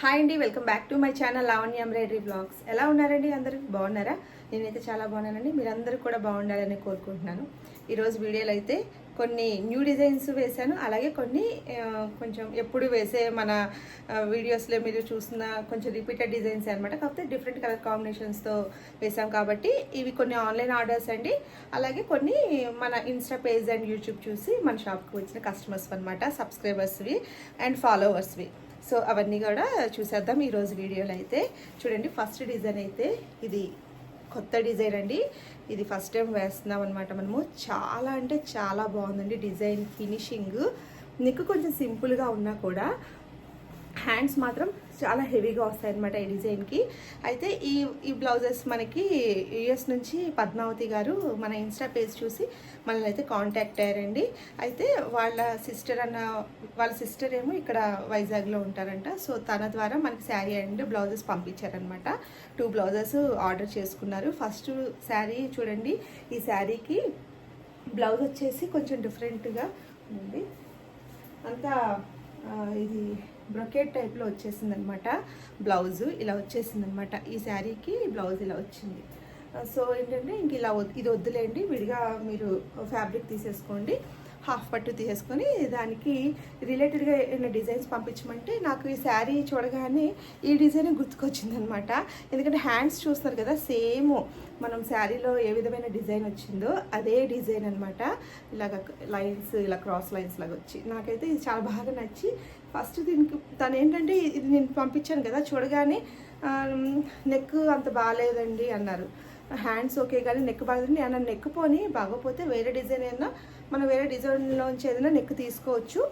Hi అండి welcome back to my channel Lavanya embroidery blogs ఎలా ఉన్నారండి అందరూ? బాగున్నారా? నేనైతే చాలా బాగున్నానండి. మీరందరూ కూడా బాగుండాలని కోరుకుంటున్నాను. ఈరోజు వీడియోలో అయితే కొన్ని న్యూ డిజైన్స్ వేశాను. అలాగే కొన్ని కొంచెం ఎప్పుడు వేసే మన వీడియోస్లో మీరు చూసిన కొంచెం రిపీటెడ్ డిజైన్స్ అనమాట కాకపోతే డిఫరెంట్ కలర్ కాంబినేషన్స్తో వేసాం కాబట్టి ఇవి కొన్ని ఆన్లైన్ ఆర్డర్స్ అండి. అలాగే కొన్ని మన ఇన్స్టా పేజ్ అండ్ యూట్యూబ్ చూసి మన షాప్కి వచ్చిన కస్టమర్స్ అనమాట సబ్స్క్రైబర్స్వి అండ్ ఫాలోవర్స్వి సో అవన్నీ కూడా చూసేద్దాం ఈరోజు వీడియోలో అయితే. చూడండి ఫస్ట్ డిజైన్ అయితే ఇది కొత్త డిజైన్ అండి. ఇది ఫస్ట్ టైం వేస్తున్నాం అనమాట మనము. చాలా అంటే చాలా బాగుందండి డిజైన్ ఫినిషింగ్. నెక్ కొంచెం సింపుల్గా ఉన్నా కూడా హ్యాండ్స్ మాత్రం చాలా హెవీగా వస్తాయి అనమాట ఈ డిజైన్కి. అయితే ఈ ఈ బ్లౌజెస్ మనకి యుఎస్ నుంచి పద్మావతి గారు మన ఇన్స్టా పేజ్ చూసి మనల్ని అయితే కాంటాక్ట్ అయ్యారండి. అయితే వాళ్ళ సిస్టర్ అన్న వాళ్ళ సిస్టర్ ఏమో ఇక్కడ వైజాగ్లో ఉంటారంట. సో తన ద్వారా మనకి శారీ అండ్ బ్లౌజెస్ పంపించారనమాట టూ బ్లౌజెస్ ఆర్డర్ చేసుకున్నారు. ఫస్ట్ శారీ చూడండి ఈ శారీకి బ్లౌజ్ వచ్చేసి కొంచెం డిఫరెంట్గా ఉంది. అంతా ఇది బ్రొకెట్ టైప్లో వచ్చేసింది అనమాట బ్లౌజు. ఇలా వచ్చేసింది అనమాట ఈ శారీకి బ్లౌజ్ ఇలా వచ్చింది. సో ఏంటంటే ఇంక ఇలా ఇది వద్దులేండి. విడిగా మీరు ఫ్యాబ్రిక్ తీసేసుకోండి. హాఫ్ పట్టు తీసుకొని దానికి రిలేటెడ్గా ఏమైనా డిజైన్స్ పంపించమంటే నాకు ఈ శారీ చూడగానే ఈ డిజైన్ గుర్తుకొచ్చింది అనమాట ఎందుకంటే హ్యాండ్స్ చూస్తారు కదా సేమ్ మనం శారీలో ఏ విధమైన డిజైన్ వచ్చిందో అదే డిజైన్ అనమాట. ఇలాగ లైన్స్ ఇలా క్రాస్ లైన్స్ లాగా వచ్చి. నాకైతే ఇది చాలా బాగా నచ్చి ఫస్ట్ దీనికి తను ఏంటంటే ఇది నేను పంపించాను కదా చూడగానే నెక్ అంత బాగాలేదండి అన్నారు. హ్యాండ్స్ ఓకే కానీ నెక్ బాగుంది. ఏమైనా నెక్ పోని బాగోపోతే వేరే డిజైన్ అయినా మనం వేరే డిజైన్లోంచి ఏదైనా నెక్ తీసుకోవచ్చు.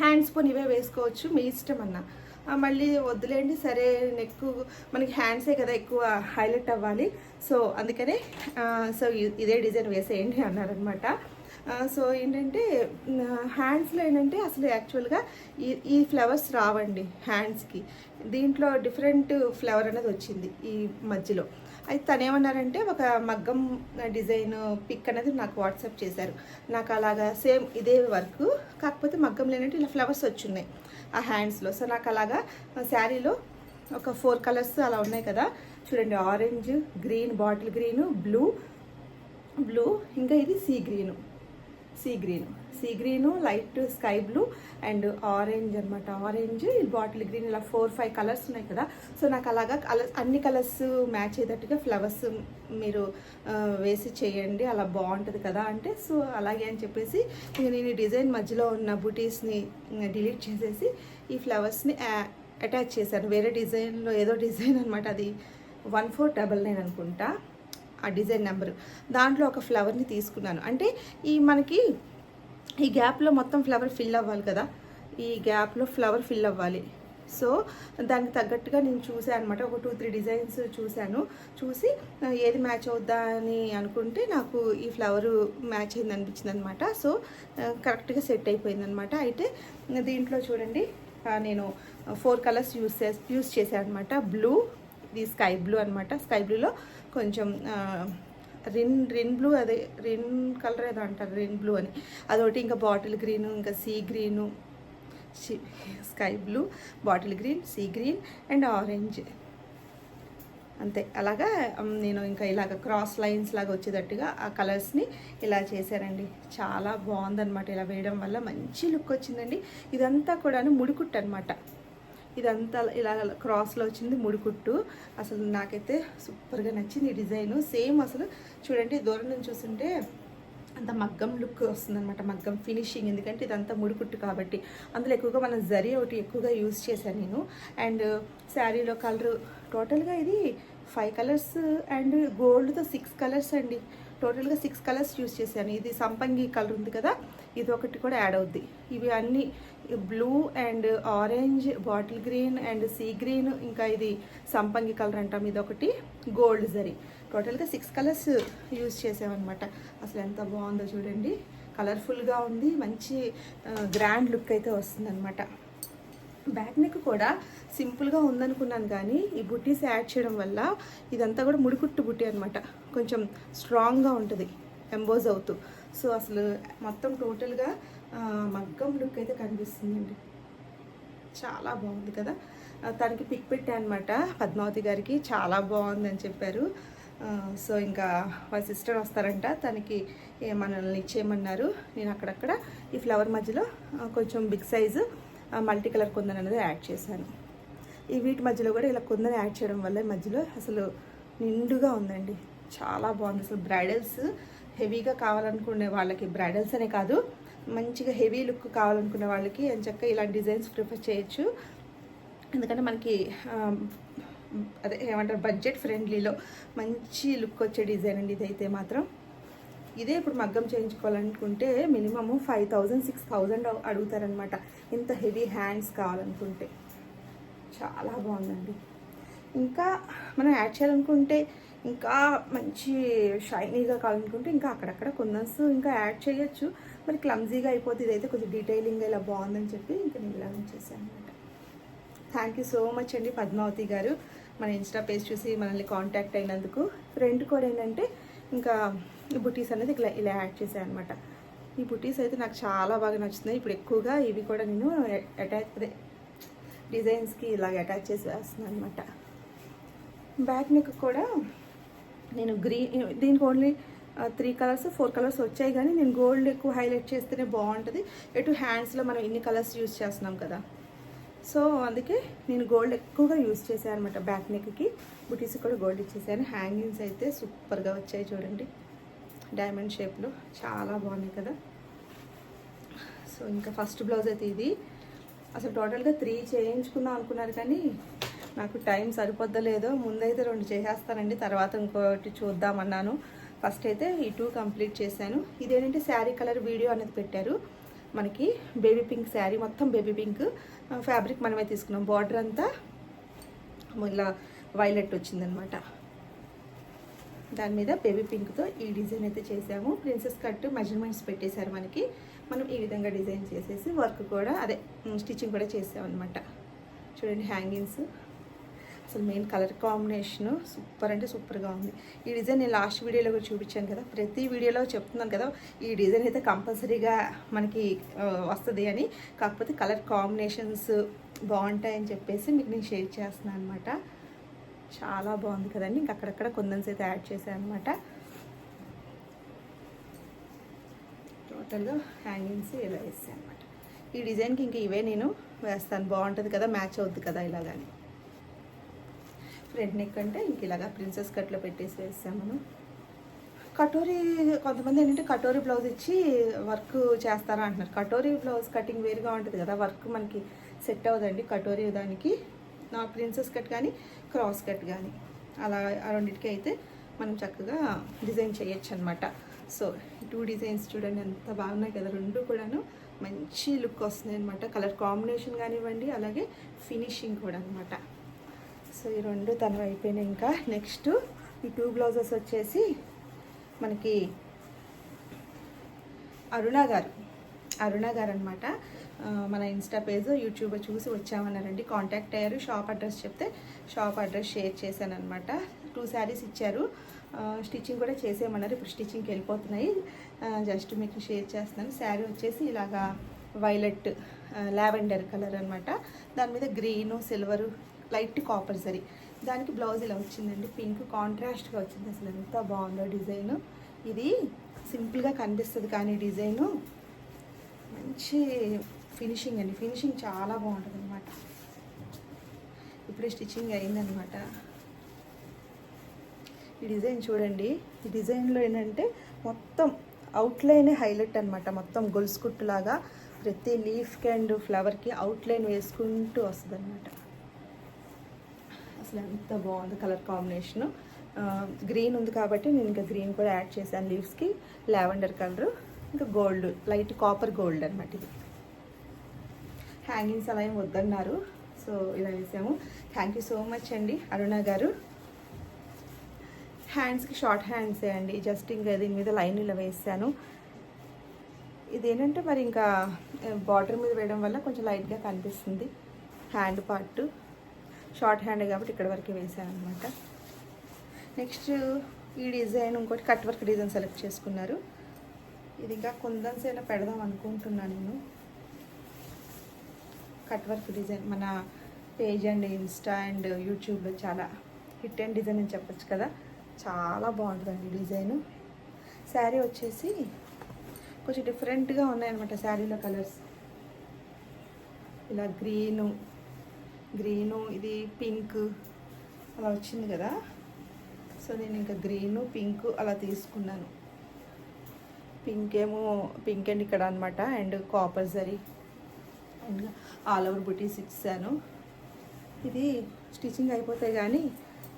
హ్యాండ్స్ పోని ఇవే వేసుకోవచ్చు. మీ ఇష్టం అన్న. మళ్ళీ వద్దులేండి సరే నెక్ మనకి హ్యాండ్సే కదా ఎక్కువ హైలైట్ అవ్వాలి. సో అందుకనే సో ఇదే డిజైన్ వేసేయండి అన్నారనమాట. సో ఏంటంటే హ్యాండ్స్లో ఏంటంటే అసలు యాక్చువల్గా ఈ ఈ ఫ్లవర్స్ రావండి హ్యాండ్స్కి. దీంట్లో డిఫరెంట్ ఫ్లవర్ అనేది వచ్చింది ఈ మధ్యలో. అయితే తను ఏమన్నారంటే ఒక మగ్గం డిజైన్ పిక్ అనేది నాకు వాట్సాప్ చేశారు. నాకు అలాగా సేమ్ ఇదే వర్క్ కాకపోతే మగ్గం లేనట్టు ఇలా ఫ్లవర్స్ వచ్చున్నాయి ఆ హ్యాండ్స్లో. సో నాకు అలాగా శారీలో ఒక ఫోర్ కలర్స్ అలా ఉన్నాయి కదా. చూడండి orange green bottle green blue blue ఇంకా ఇది sea green. Sea green. Sea green light sky blue and orange అనమాట ఆరెంజ్ బాటిల్ గ్రీన్ ఇలా ఫోర్ ఫైవ్ కలర్స్ ఉన్నాయి కదా. సో నాకు అలాగా కలర్స్ అన్ని కలర్స్ మ్యాచ్ అయ్యేటట్టుగా ఫ్లవర్స్ మీరు వేసి చేయండి. అలా బాగుంటుంది కదా అంటే. సో అలాగే అని చెప్పేసి నేను ఈ డిజైన్ మధ్యలో ఉన్న బూటీస్ని డిలీట్ చేసేసి ఈ ఫ్లవర్స్ని అటాచ్ చేశాను. వేరే డిజైన్లో ఏదో డిజైన్ అనమాట అది వన్ ఫోర్ డబల్ నైన్ అనుకుంటా. ఆ డిజైన్ నెంబర్. దాంట్లో ఒక ఫ్లవర్ని తీసుకున్నాను. అంటే ఈ మనకి ఈ గ్యాప్లో మొత్తం ఫ్లవర్ ఫిల్ అవ్వాలి కదా. ఈ గ్యాప్లో ఫ్లవర్ ఫిల్ అవ్వాలి. సో దానికి తగ్గట్టుగా నేను చూసాను అనమాట ఒక టూ త్రీ డిజైన్స్ చూశాను చూసి ఏది మ్యాచ్ అవుద్దా అని అనుకుంటే నాకు ఈ ఫ్లవర్ మ్యాచ్ అయింది అనిపించింది అనమాట సో కరెక్ట్గా సెట్ అయిపోయింది అనమాట అయితే దీంట్లో చూడండి. నేను ఫోర్ కలర్స్ యూస్ చేసి యూస్ చేశాను అనమాట బ్లూ ఇది స్కై బ్లూ అనమాట స్కై బ్లూలో కొంచెం రిన్ రిన్ బ్లూ అదే రిన్ కలర్ ఏదో అంటారు రిన్ బ్లూ అని. అదొకటి ఇంకా బాటిల్ గ్రీను ఇంకా sea green sky blue bottle green sea green and orange. అంతే. అలాగా నేను ఇంకా ఇలాగ క్రాస్ లైన్స్ లాగా వచ్చేటట్టుగా ఆ కలర్స్ని ఇలా చేశానండి. చాలా బాగుందన్నమాట. ఇలా వేయడం వల్ల మంచి లుక్ వచ్చిందండి. ఇదంతా కూడాను ముడికుట్టు అనమాట ఇదంతా ఇలా క్రాస్లో వచ్చింది ముడికుట్టు అసలు నాకైతే సూపర్గా నచ్చింది ఈ డిజైన్. సేమ్ అసలు చూడండి దూరం నుంచి చూస్తుంటే అంత మగ్గం లుక్ వస్తుందన్నమాట మగ్గం ఫినిషింగ్. ఎందుకంటే ఇదంతా ముడికుట్టు కాబట్టి అందులో ఎక్కువగా మన జరీ ఒకటి ఎక్కువగా యూజ్ చేశాను నేను. అండ్ శారీలో కలర్ టోటల్గా ఇది ఫైవ్ కలర్స్ అండ్ గోల్డ్తో సిక్స్ కలర్స్ అండి. టోటల్గా సిక్స్ కలర్స్ యూజ్ చేశాను. ఇది సంపంగి కలర్ ఉంది కదా ఇది ఒకటి కూడా యాడ్ అవుద్ది. ఇవి అన్నీ blue and orange bottle green and sea green ఇంకా ఇది సంపంగి కలర్ అంటాం. ఇది ఒకటి గోల్డ్ జరీ. టోటల్గా సిక్స్ కలర్స్ యూజ్ చేసామన్నమాట. అసలు ఎంత బాగుందో చూడండి. కలర్ఫుల్గా ఉంది. మంచి గ్రాండ్ లుక్ అయితే వస్తుందన్నమాట. బ్యాక్ నెక్ కూడా సింపుల్గా ఉందనుకున్నాను కానీ ఈ బుట్టీస్ యాడ్ చేయడం వల్ల ఇదంతా కూడా ముడికుట్టు బుట్టి అనమాట కొంచెం స్ట్రాంగ్గా ఉంటుంది ఎంబోజ్ అవుతూ. సో అసలు మొత్తం టోటల్గా మగ్గం లుక్ అయితే కనిపిస్తుందండి. చాలా బాగుంది కదా. తనకి పిక్ పెట్టా అనమాట పద్మావతి గారికి. చాలా బాగుందని చెప్పారు. సో ఇంకా వాళ్ళ సిస్టర్ వస్తారంట. తనకి మనల్ని ఇచ్చేయమన్నారు. నేను అక్కడక్కడ ఈ ఫ్లవర్ మధ్యలో కొంచెం big size multi colour kundan అనేది యాడ్ చేశాను. ఈ వీటి మధ్యలో కూడా ఇలా కుందని యాడ్ చేయడం వల్ల ఈ మధ్యలో అసలు నిండుగా ఉందండి. చాలా బాగుంది. అసలు బ్రైడల్స్ హెవీగా కావాలనుకునే వాళ్ళకి బ్రైడల్స్ అనే కాదు మంచిగా హెవీ లుక్ కావాలనుకునే వాళ్ళకి ఎంచక్క ఇలాంటి డిజైన్స్ ప్రిఫర్ చేయొచ్చు. ఎందుకంటే మనకి అదే ఏమంటారు బడ్జెట్ ఫ్రెండ్లీలో మంచి లుక్ వచ్చే డిజైన్ అండి ఇదైతే మాత్రం. ఇదే ఇప్పుడు మగ్గం చేయించుకోవాలనుకుంటే minimum five thousand six thousand అడుగుతారనమాట ఇంత హెవీ హ్యాండ్స్ కావాలనుకుంటే. చాలా బాగుందండి. ఇంకా మనం యాడ్ చేయాలనుకుంటే ఇంకా మంచి షైనీగా కావాలనుకుంటే ఇంకా అక్కడక్కడ కొందన్స్ ఇంకా యాడ్ చేయొచ్చు. మరి క్లమ్జీగా అయిపోతే ఇదైతే కొంచెం డీటెయిలింగ్ ఇలా బాగుందని చెప్పి ఇంకా నేను ఇలా ఉంచేసాను అనమాట థ్యాంక్ యూ సో మచ్ అండి పద్మావతి గారు. మన ఇన్స్టా పేజ్ చూసి మనల్ని కాంటాక్ట్ అయినందుకు. ఫ్రెండ్ కూడా ఏంటంటే ఇంకా ఈ బుటీస్ అనేది ఇలా ఇలా యాడ్ చేశాను అనమాట ఈ బుటీస్ అయితే నాకు చాలా బాగా నచ్చుతున్నాయి. ఇప్పుడు ఎక్కువగా ఇవి కూడా నేను అటాచ్ అదే డిజైన్స్కి ఇలాగ అటాచ్ చేసి వేస్తున్నాను అనమాట బ్యాక్ నెక్ కూడా నేను గ్రీన్ దీనికి only three colours four colours వచ్చాయి కానీ నేను గోల్డ్ ఎక్కువ హైలైట్ చేస్తేనే బాగుంటుంది. ఎటు హ్యాండ్స్లో మనం ఇన్ని కలర్స్ యూజ్ చేస్తున్నాం కదా. సో అందుకే నేను గోల్డ్ ఎక్కువగా యూజ్ చేశాను అనమాట బ్యాక్ నెక్కి బుటీస్ కూడా గోల్డ్ ఇచ్చేసాను. హ్యాంగింగ్స్ అయితే సూపర్గా వచ్చాయి చూడండి. డైమండ్ షేప్లో చాలా బాగున్నాయి కదా. సో ఇంకా ఫస్ట్ బ్లౌజ్ అయితే ఇది. అసలు టోటల్గా త్రీ చేయించుకుందాం అనుకున్నారు కానీ నాకు టైం సరిపోద్దలేదో ముందైతే రెండు చేసేస్తానండి తర్వాత ఇంకోటి చూద్దామన్నాను. ఫస్ట్ అయితే ఈ టూ కంప్లీట్ చేశాను. ఇదేంటంటే శారీ కలర్ వీడియో అనేది పెట్టారు. మనకి బేబీ పింక్ శారీ మొత్తం బేబీ పింక్. ఫ్యాబ్రిక్ మనమే తీసుకున్నాం. బార్డర్ అంతా ఇలా వైలెట్ వచ్చిందనమాట. దాని మీద బేబీ పింక్తో ఈ డిజైన్ అయితే చేసాము ప్రిన్సెస్ కట్ మెజర్మెంట్స్ పెట్టేశారు మనకి. మనం ఈ విధంగా డిజైన్ చేసేసి వర్క్ కూడా అదే స్టిచ్చింగ్ కూడా చేసామన్నమాట. చూడండి హ్యాంగింగ్స్. అసలు మెయిన్ కలర్ కాంబినేషన్ సూపర్ అంటే సూపర్గా ఉంది. ఈ డిజైన్ నేను లాస్ట్ వీడియోలో కూడా చూపించాను కదా ప్రతి వీడియోలో చెప్తున్నాను కదా ఈ డిజైన్ అయితే కంపల్సరీగా మనకి వస్తుంది అని. కాకపోతే కలర్ కాంబినేషన్స్ బాగుంటాయని చెప్పేసి మీకు నేను షేర్ చేస్తున్నాను అనమాట చాలా బాగుంది కదండి ఇంకా అక్కడక్కడ కొందన్స్ అయితే యాడ్ చేశాను అనమాట టోటల్గా హ్యాంగింగ్స్ ఇలా వేసాను అనమాట ఈ డిజైన్కి ఇంక ఇవే నేను వేస్తాను. బాగుంటుంది కదా మ్యాచ్ అవుద్ది కదా ఇలాగాని. ఫ్రంట్ నెక్ అంటే ఇంక ఇలాగా ప్రిన్సెస్ కట్లో పెట్టేసి వేస్తాం మనం. కటోరీ కొంతమంది ఏంటంటే కటోరీ బ్లౌజ్ ఇచ్చి వర్క్ చేస్తారా అంటున్నారు. కటోరీ బ్లౌజ్ కటింగ్ వేరుగా ఉంటుంది కదా వర్క్ మనకి సెట్ అవ్వదండి కటోరీ దానికి. నా ప్రిన్సెస్ కట్ కానీ క్రాస్ కట్ కానీ. అలా రెండింటికి అయితే మనం చక్కగా డిజైన్ చేయొచ్చు అనమాట సో టూ డిజైన్స్ చూడండి ఎంత బాగున్నాయి కదా. రెండు కూడాను మంచి లుక్ వస్తుంది అనమాట కలర్ కాంబినేషన్ కానివ్వండి అలాగే ఫినిషింగ్ కూడా అనమాట సో ఈ రెండు తను అయిపోయినాయి ఇంకా. నెక్స్ట్ ఈ టూ బ్లౌజెస్ వచ్చేసి మనకి అరుణ గారు. అరుణ గారు అనమాట మన ఇన్స్టా పేజ్ యూట్యూబ్ చూసి వచ్చామన్నారండి. కాంటాక్ట్ అయ్యారు. షాప్ అడ్రస్ చెప్తే షాప్ అడ్రస్ షేర్ చేశాను అనమాట టూ శారీస్ ఇచ్చారు స్టిచ్చింగ్ కూడా చేసేయమన్నారు. ఇప్పుడు స్టిచ్చింగ్కి వెళ్ళిపోతున్నాయి. జస్ట్ మీకు షేర్ చేస్తున్నాను. శారీ వచ్చేసి ఇలాగా వైలెట్ లావెండర్ కలర్ అనమాట దాని మీద green silver light copper sari దానికి బ్లౌజ్ ఇలా వచ్చిందండి పింక్ కాంట్రాస్ట్గా వచ్చింది. అసలు ఎంత బాగుందో డిజైన్. ఇది సింపుల్గా కనిపిస్తుంది కానీ డిజైను. మంచి ఫినిషింగ్ అండి. ఫినిషింగ్ చాలా బాగుంటుంది అనమాట ఇప్పుడే స్టిచ్చింగ్ అయిందనమాట ఈ డిజైన్ చూడండి. ఈ డిజైన్లో ఏంటంటే మొత్తం అవుట్లైనే హైలైట్ అనమాట మొత్తం గొలుసుకుట్టులాగా ప్రతి లీఫ్కి అండ్ ఫ్లవర్కి అవుట్లైన్ వేసుకుంటూ వస్తుంది అనమాట అసలు ఎంత బాగుంది కలర్ కాంబినేషన్. గ్రీన్ ఉంది కాబట్టి నేను ఇంకా గ్రీన్ కూడా యాడ్ చేశాను లీవ్స్కి. లావెండర్ కలర్ ఇంకా గోల్డ్ లైట్ కాపర్ గోల్డ్ అనమాట ఇది. హ్యాంగింగ్స్ అలా ఏం వద్దన్నారు. సో ఇలా వేసాము. థ్యాంక్ యూ సో మచ్ అండి అరుణ గారు. హ్యాండ్స్కి షార్ట్ హ్యాండ్సే అండి. జస్ట్ ఇంకా దీని మీద లైన్ ఇలా వేసాను. ఇదేంటంటే మరి ఇంకా బార్డర్ మీద వేయడం వల్ల కొంచెం లైట్గా కనిపిస్తుంది. హ్యాండ్ పార్ట్ షార్ట్ హ్యాండ్ కాబట్టి ఇక్కడ వరకు వేసాను అనమాట నెక్స్ట్ ఈ డిజైన్ ఇంకోటి కట్ వర్క్ డిజైన్ సెలెక్ట్ చేసుకున్నారు. ఇది ఇంకా కుందన్స్ అయినా పెడదాం అనుకుంటున్నాను నేను. కట్ వర్క్ డిజైన్ మన పేజ్ అండ్ ఇన్స్టా అండ్ యూట్యూబ్లో చాలా హిట్ అండ్ డిజైన్ అని చెప్పచ్చు కదా. చాలా బాగుంటుందండి డిజైను. శారీ వచ్చేసి కొంచెం డిఫరెంట్గా ఉన్నాయన్నమాట శారీలో కలర్స్. ఇలా గ్రీను గ్రీను ఇది పింక్ అలా వచ్చింది కదా. సో నేను ఇంకా గ్రీను పింక్ అలా తీసుకున్నాను. పింక్ ఏమో పింక్ అండ్ ఇక్కడ అనమాట and copper zari and all over బుటీస్ ఇచ్చాను. ఇది స్టిచ్చింగ్ అయిపోతే కానీ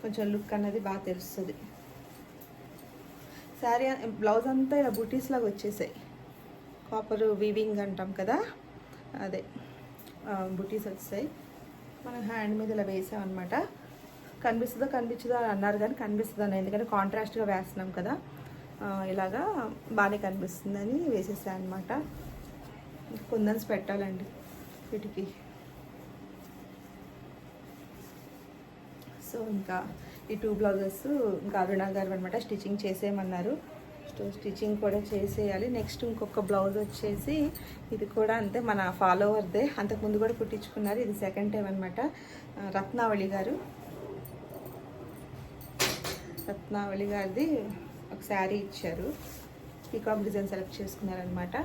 కొంచెం లుక్ అన్నది బాగా తెలుస్తుంది. శారీ బ్లౌజ్ అంతా ఇలా బుటీస్ లాగా వచ్చేసాయి. కాపర్ వీవింగ్ అంటాం కదా అదే బుటీస్ వచ్చాయి మనం హ్యాండ్ మీద ఇలా వేసామన్నమాట కనిపిస్తుందో? కనిపించదో అని అన్నారు కానీ కనిపిస్తుందని ఎందుకంటే కాంట్రాస్ట్గా వేస్తున్నాం కదా. ఇలాగా బాగానే కనిపిస్తుందని వేసేసాను అనమాట కుందన్స్ పెట్టాలండి వీటికి. సో ఇంకా ఈ టూ బ్లౌజెస్ ఇంకా అరుణ గారు అనమాట స్టిచ్చింగ్ చేసేయమన్నారు. స్టిచ్చింగ్ కూడా చేసేయాలి. నెక్స్ట్ ఇంకొక బ్లౌజ్ వచ్చేసి ఇది కూడా అంతే మన ఫాలోవర్దే. అంతకుముందు కూడా కుట్టించుకున్నారు. ఇది సెకండ్ టైం అనమాట రత్నావళి గారు. రత్నావళి గారిది ఒక శారీ ఇచ్చారు. పీకాక్ డిజైన్ సెలెక్ట్ చేసుకున్నారనమాట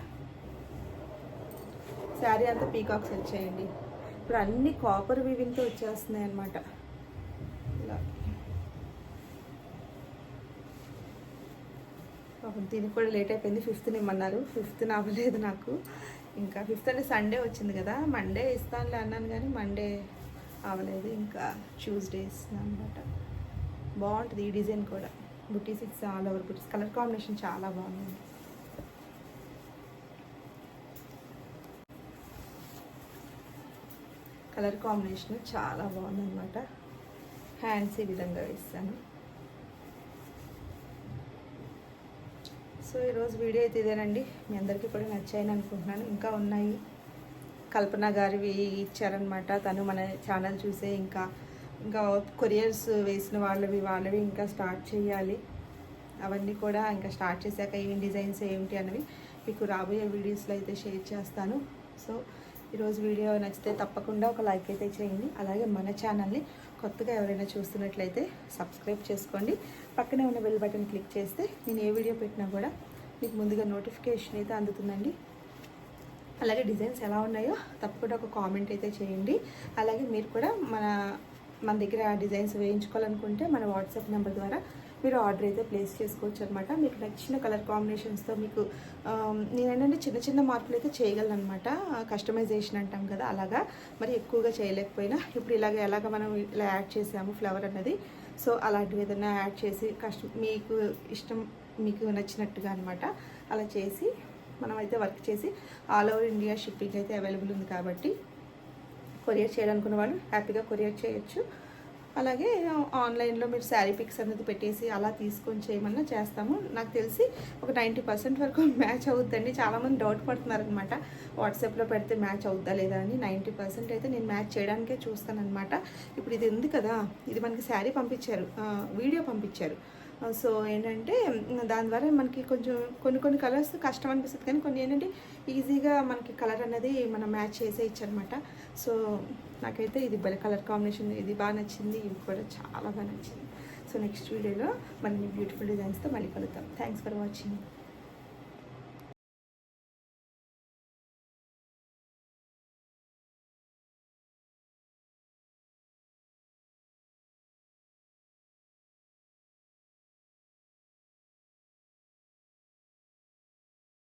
శారీ అంతా పీకాక్ సెలెక్ట్ చేయండి ఇప్పుడు అన్ని కాపర్ వివింగ్తో వచ్చేస్తున్నాయి అనమాట ఇలా. పాపం దీనికి కూడా లేట్ అయిపోయింది. ఫిఫ్త్ ఇమ్మన్నారు. ఫిఫ్త్ అవ్వలేదు నాకు. ఇంకా ఫిఫ్త్ అంటే సండే వచ్చింది కదా. మండే ఇస్తానులే అన్నాను కానీ మండే అవ్వలేదు. ఇంకా ట్యూస్డే ఇస్తున్నాను అనమాట బాగుంటుంది ఈ డిజైన్ కూడా. బుటీ సిక్స్ ఆల్ ఓవర్ బుటీస్. కలర్ కాంబినేషన్ చాలా బాగుంది. కలర్ కాంబినేషన్ చాలా బాగుంది అనమాట హ్యాండ్స్ ఈ విధంగా వేస్తాను. సో ఈరోజు వీడియో అయితే ఇదేనండి. మీ అందరికీ కూడా నచ్చాయని అనుకుంటున్నాను. ఇంకా ఉన్నాయి. కల్పన గారివి ఇచ్చారనమాట తను మన ఛానల్ చూసే ఇంకా ఇంకా కొరియర్స్ వేసిన వాళ్ళవి వాళ్ళవి ఇంకా స్టార్ట్ చేయాలి. అవన్నీ కూడా ఇంకా స్టార్ట్ చేశాక ఏం డిజైన్స్ ఏమిటి అనేవి మీకు రాబోయే వీడియోస్లో అయితే షేర్ చేస్తాను. సో ఈరోజు వీడియో నచ్చితే తప్పకుండా ఒక లైక్ అయితే చేయండి. అలాగే మన ఛానల్ని కొత్తగా ఎవరైనా చూస్తున్నట్లయితే సబ్స్క్రైబ్ చేసుకోండి. పక్కనే ఉన్న బెల్ బటన్ క్లిక్ చేస్తే నేను ఏ వీడియో పెట్టినా కూడా మీకు ముందుగా నోటిఫికేషన్ అయితే అందుతుందండి. అలాగే డిజైన్స్ ఎలా ఉన్నాయో తప్పకుండా ఒక కామెంట్ అయితే చేయండి. అలాగే మీరు కూడా మన మన దగ్గర డిజైన్స్ వేయించుకోవాలనుకుంటే మన వాట్సాప్ నెంబర్ ద్వారా మీరు ఆర్డర్ అయితే ప్లేస్ చేసుకోవచ్చు అనమాట మీకు నచ్చిన కలర్ కాంబినేషన్స్తో మీకు నేనేంటంటే నేను ఏంటంటే చిన్న చిన్న మార్పులు అయితే చేయగలను అనమాట కస్టమైజేషన్ అంటాం కదా అలాగా. మరి ఎక్కువగా చేయలేకపోయినా ఇప్పుడు ఇలాగ ఎలాగ మనం ఇలా యాడ్ చేసాము ఫ్లవర్ అన్నది సో అలాంటివి ఏదైనా యాడ్ చేసి కష్ట మీకు ఇష్టం మీకు నచ్చినట్టుగా అనమాట అలా చేసి మనం అయితే వర్క్ చేసి ఆల్ ఓవర్ ఇండియా షిప్పింగ్ అయితే అవైలబుల్ ఉంది కాబట్టి కొరియర్ చేయాలనుకున్న వాళ్ళు హ్యాపీగా కొరియర్ చేయొచ్చు. అలాగే ఆన్లైన్లో మీరు శారీ పిక్స్ అనేది పెట్టేసి అలా తీసుకొని చేయమన్నా చేస్తాము. నాకు తెలిసి ఒక నైంటీ పర్సెంట్ వరకు మ్యాచ్ అవుద్దండి. చాలామంది డౌట్ పడుతున్నారు అనమాట వాట్సాప్లో పెడితే మ్యాచ్ అవుద్దా లేదా అని. నైంటీ పర్సెంట్ అయితే నేను మ్యాచ్ చేయడానికే చూస్తాను అనమాట ఇప్పుడు ఇది ఉంది కదా ఇది మనకి శారీ పంపించారు. వీడియో పంపించారు. సో ఏంటంటే దాని ద్వారా మనకి కొంచెం కొన్ని కొన్ని కలర్స్ కష్టం అనిపిస్తుంది. కానీ కొన్ని ఏంటంటే ఈజీగా మనకి కలర్ అనేది మనం మ్యాచ్ చేసే అనమాట సో నాకైతే ఇది బల కలర్ కాంబినేషన్. ఇది బాగా నచ్చింది. ఇది కూడా చాలా బాగా నచ్చింది. సో నెక్స్ట్ వీడియోలో మనం బ్యూటిఫుల్ డిజైన్స్తో మళ్ళీ కలుద్దాం. Thanks for watching.